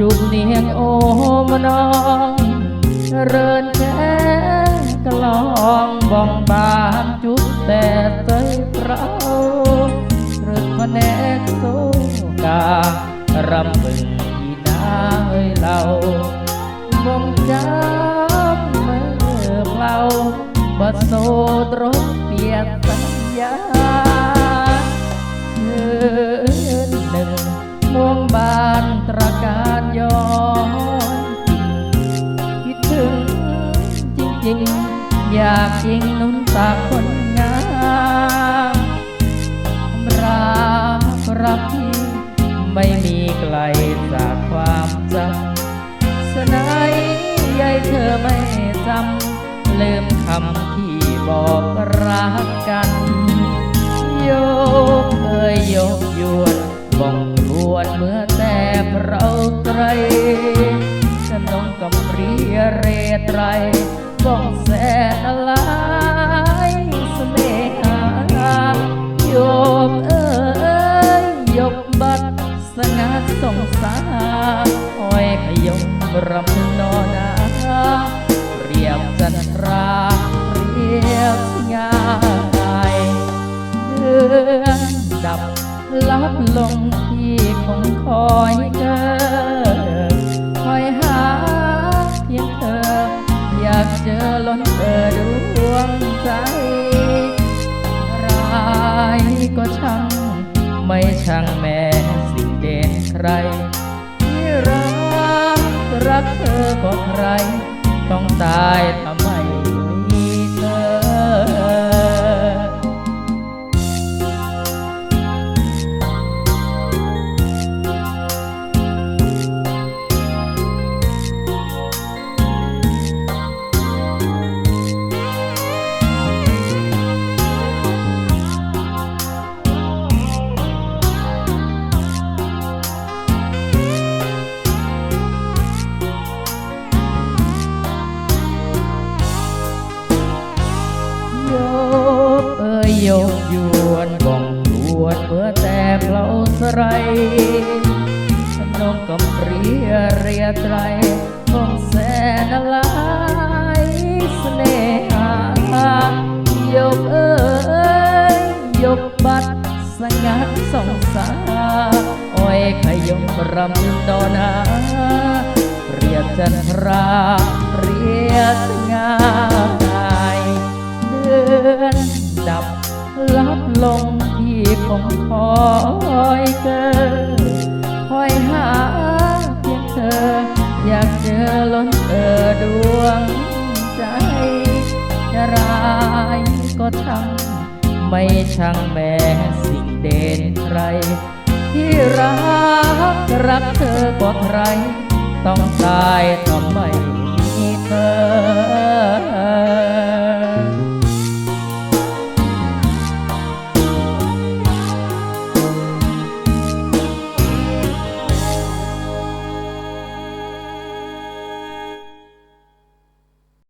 ជុំនាងអូមនងរឿនចែកឡងបងបានជុំតែទៅប្រោរឹកម្នាក់សូការំពេញពីណាអើយឡៅបងចាំមើលឡៅបាត់សូត្រ ริง อยากยิงนุ่นตาคนงามรักรักที่ไม่มีไกลจากความจำสนายยายเธอไม่จำลืมคำที่บอกรักกัน โยกเอ่ยโย สงสงสารอ้อยขยมรำนอนาเรียบจันทราเรียบง่ายเดือนดับลับลงที่คงคอยเธอคอยหาเพียงเธอ อยากเจอล้นเธอดวงใจร้ายก็ช่างไม่ช่างแม่ ร ที่รักรักเธอก็ใคร ต้องตาย ยโยกยวนบองรวนเมื่อแต่เพลาสไรน้องกำเรียเรียไตรบ้องแสนอะไรเสน่หายกเอ้ยยกบัดสงัดสองสาอ้อยขยมรำดอนาเรียกจันทราเรียกง่ายเดือน ลงที่คงคอยเกินคอยหาเพียงเธอ อยากเจอล้นเออดวงใจจะร้ายก็ช่างไม่ช่างแม้สิ่งเด่นใคร ที่รักรักเธอก็ใคร ต้องตายทำไมมีเธอ